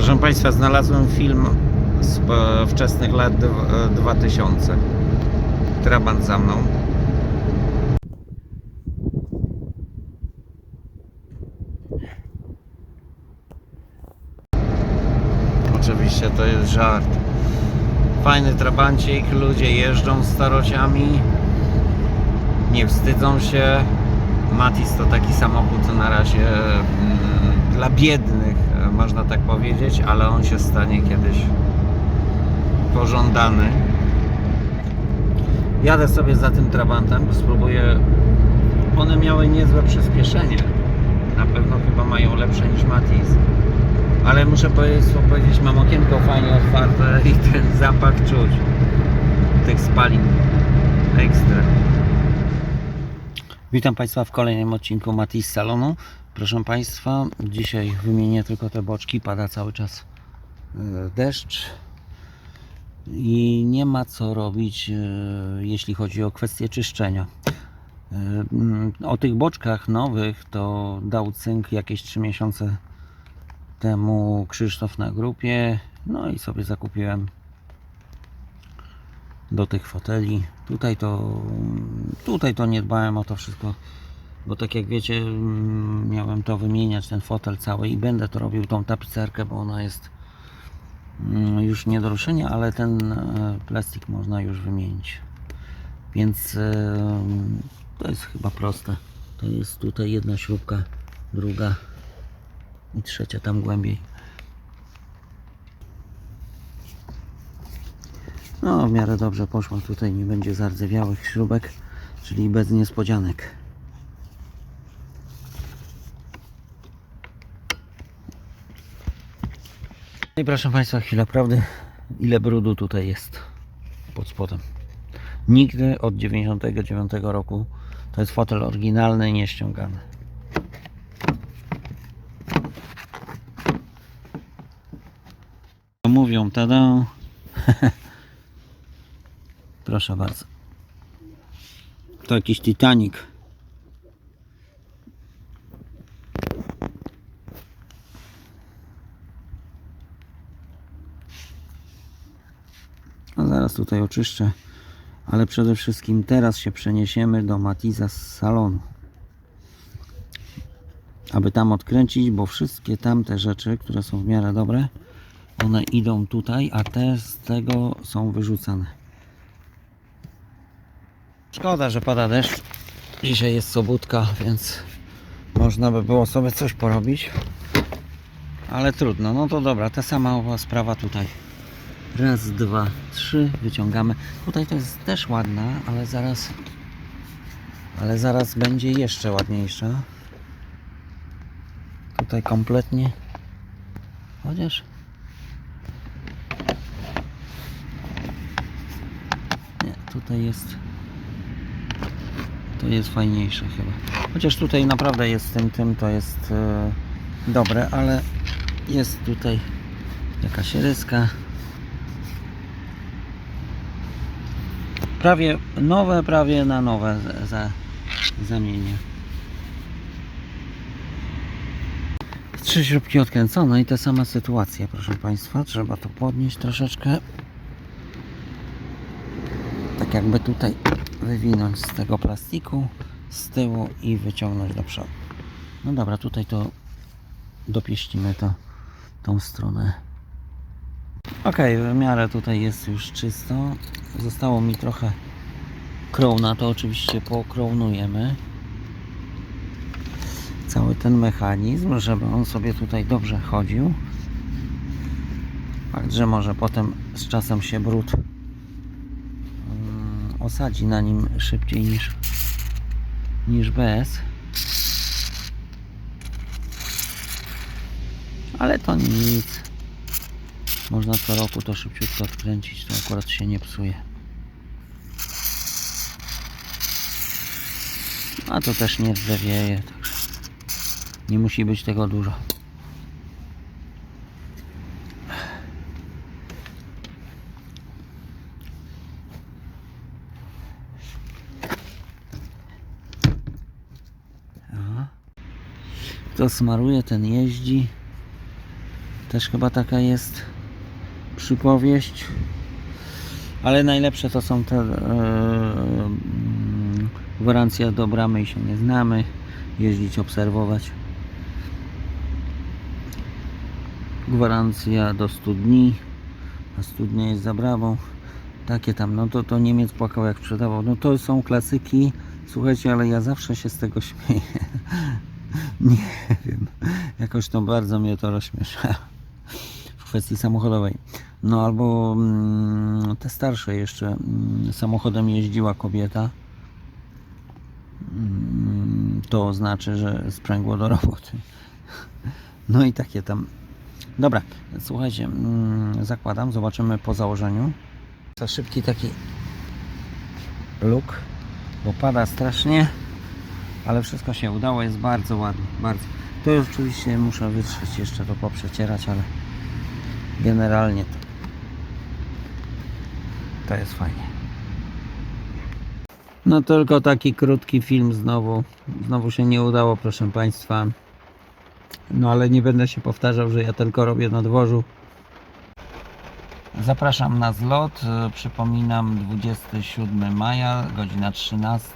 Proszę Państwa, znalazłem film z e, wczesnych lat dw- e, 2000. Trabant za mną. Oczywiście to jest żart. Fajny trabancik, ludzie jeżdżą starociami, nie wstydzą się. Matis to taki samochód na razie mm, dla biednych, można tak powiedzieć, ale on się stanie kiedyś pożądany. Jadę sobie za tym Trabantem, spróbuję. One miały niezłe przyspieszenie. Na pewno chyba mają lepsze niż Matiz. Ale muszę powiedzieć, mam okienko fajnie otwarte i ten zapach czuć tych spalin ekstra. Witam Państwa w kolejnym odcinku Matiz Salonu. Proszę Państwa, dzisiaj wymienię tylko te boczki, pada cały czas e, deszcz i nie ma co robić, e, jeśli chodzi o kwestię czyszczenia. E, mm, O tych boczkach nowych to dał cynk jakieś 3 miesiące temu Krzysztof na grupie, no i sobie zakupiłem do tych foteli. Tutaj to, tutaj to nie dbałem o to wszystko, bo tak jak wiecie, mm, miałem to wymieniać, ten fotel cały i będę to robił, tą tapicerkę, bo ona jest mm, już nie do ruszenia, ale ten e, plastik można już wymienić. Więc e, to jest chyba proste. To jest tutaj jedna śrubka, druga i trzecia tam głębiej. No, w miarę dobrze poszło. Tutaj nie będzie zardzewiałych śrubek, czyli bez niespodzianek. I proszę Państwa, chwila prawdy, ile brudu tutaj jest pod spodem. Nigdy od 99 roku to jest fotel oryginalny, nie ściągany. Mówią, tada. Proszę bardzo. To jakiś Titanic. No zaraz tutaj oczyszczę. Ale przede wszystkim teraz się przeniesiemy do Matiza z salonu. Aby tam odkręcić, bo wszystkie tamte rzeczy, które są w miarę dobre, one idą tutaj, a te z tego są wyrzucane. Szkoda, że pada deszcz. Dzisiaj jest sobótka, więc można by było sobie coś porobić. Ale trudno. No to dobra, ta sama sprawa tutaj. Raz, dwa, trzy, wyciągamy. Tutaj to jest też ładna, ale zaraz ale zaraz będzie jeszcze ładniejsza. Tutaj kompletnie chociaż nie, tutaj jest to jest fajniejsze chyba. Chociaż tutaj naprawdę jest tym tym to jest e, dobre, ale jest tutaj jakaś ryska. Prawie nowe, prawie na nowe za, za, zamienię. Trzy śrubki odkręcone i ta sama sytuacja, proszę Państwa. Trzeba to podnieść troszeczkę. Tak jakby tutaj wywinąć z tego plastiku z tyłu i wyciągnąć do przodu. No dobra, tutaj to dopieścimy to tą stronę. Ok, w miarę tutaj jest już czysto. Zostało mi trochę krowna, to oczywiście pokrownujemy cały ten mechanizm, żeby on sobie tutaj dobrze chodził. Fakt, że może potem z czasem się brud mm, osadzi na nim szybciej niż, niż bez. Ale to nic. Można co roku to szybciutko odkręcić, to akurat się nie psuje. A to też nie drwieje, także nie musi być tego dużo. Kto smaruje, ten jeździ. Też chyba taka jest przypowieść. Ale najlepsze to są te e, mm, gwarancja do bramy i się nie znamy. Jeździć, obserwować. Gwarancja do 100 dni. A studnia jest za bramą. Takie tam, no to, to Niemiec płakał jak sprzedawał. No to są klasyki. Słuchajcie, ale ja zawsze się z tego śmieję. Nie wiem. Jakoś to bardzo mnie to rozśmiesza. Kwestii samochodowej. No albo mm, te starsze jeszcze. Mm, samochodem jeździła kobieta. Mm, to znaczy, że sprzęgło do roboty. No i takie tam. Dobra, słuchajcie, zakładam, zobaczymy po założeniu. Za szybki taki luk, bo pada strasznie, ale wszystko się udało, jest bardzo ładnie, bardzo. To oczywiście muszę wytrzeć jeszcze to poprzecierać, ale generalnie to, to jest fajnie. No tylko taki krótki film znowu, znowu się nie udało proszę Państwa. No ale nie będę się powtarzał, że ja tylko robię na dworzu. Zapraszam na zlot. Przypominam 27 maja, godzina 13.